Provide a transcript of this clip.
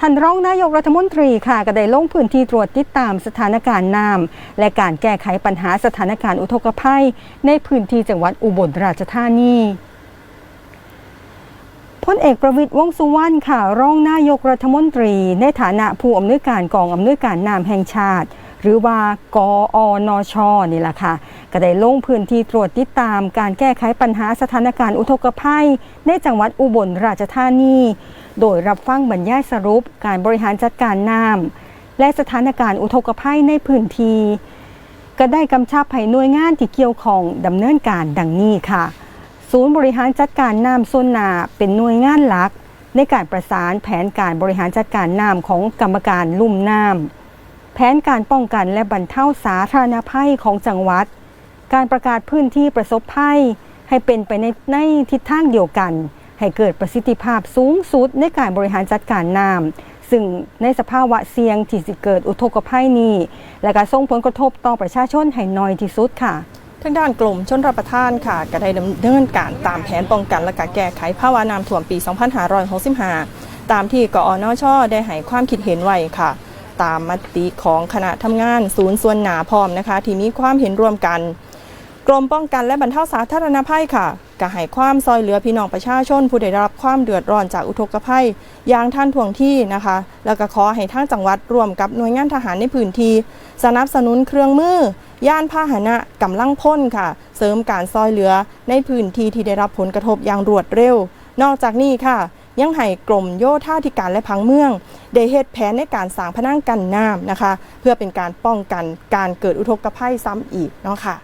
ท่านรองนายกรัฐมนตรีค่ะก็ได้ลงพื้นที่ตรวจติดตามสถานการณ์น้ำและการแก้ไขปัญหาสถานการณ์อุทกภัย ในพื้นที่จังหวัดอุบลราชธานีพลเอกประวิตยวงสุวรรณค่ะ รองนายกรัฐมนตรี ในฐานะผู้อำนวยการกองอำนวยการน้ำแห่งชาติ หรือว่ากออนชนี่แหละค่ะก็ได้ลงพื้นที่ตรวจติดตามการแก้ไขปัญหาสถานการณ์อุทกภัย ในจังหวัดอุบลราชธานี โดยรับฟังบรรยายสรุปการบริหารจัดการน้ำและสถานการณ์อุทกภัยในพื้นที่ก็ได้กำชับให้หน่วยงานที่เกี่ยวข้องดำเนินการดังนี้ค่ะ ศูนย์บริหารจัดการน้ำส่วนนาเป็นหน่วยงานหลัก ในการประสานแผนการบริหารจัดการน้ำของกรรมการลุ่มน้ำ แผนการป้องกันและบรรเทาสาธารณภัยของจังหวัด การประกาศพื้นที่ประสบภัย ให้เป็นไปในในทิศทางเดียวกัน ให้เกิดประสิทธิภาพสูงสุดในการบริหารจัดการน้ำซึ่งในสภาวะเสี่ยงที่จะเกิดอุทกภัยนี้ และการส่งผลกระทบต่อประชาชนให้น้อยที่สุดค่ะทางด้านกลุ่มชนรับประทานค่ะก็ได้ดำเนินการตามแผนป้องกันและการแก้ไขภาวะน้ำท่วมปี 2565 ตามที่กอนชได้ให้ความคิดเห็นไว้ค่ะ ตามมติของคณะทำงานศูนย์ส่วนหนาพร้อมนะคะ ที่มีความเห็นร่วมกัน กรมป้องกันและบรรเทาสาธารณภัยค่ะก็ให้ความซอยเหลือพี่น้องประชาชน ผู้ได้รับความเดือดร้อนจากอุทกภัย อย่างท่านท่วงที่นะคะ แล้วก็ขอให้ทางจังหวัดร่วมกับหน่วยงานทหารในพื้นที่สนับสนุนเครื่องมือย่านพาหนะกำลังพ่นค่ะ เสริมการซอยเหลือในพื้นที่ที่ได้รับผลกระทบอย่างรวดเร็ว นอกจากนี้ค่ะ ยังให้กรมโยธาธิการและพังเมือง ได้เฮ็ดแผนในการสร้างพนังกันน้ำนะคะ เพื่อเป็นการป้องกันการเกิดอุทกภัยซ้ำอีกเนาะค่ะ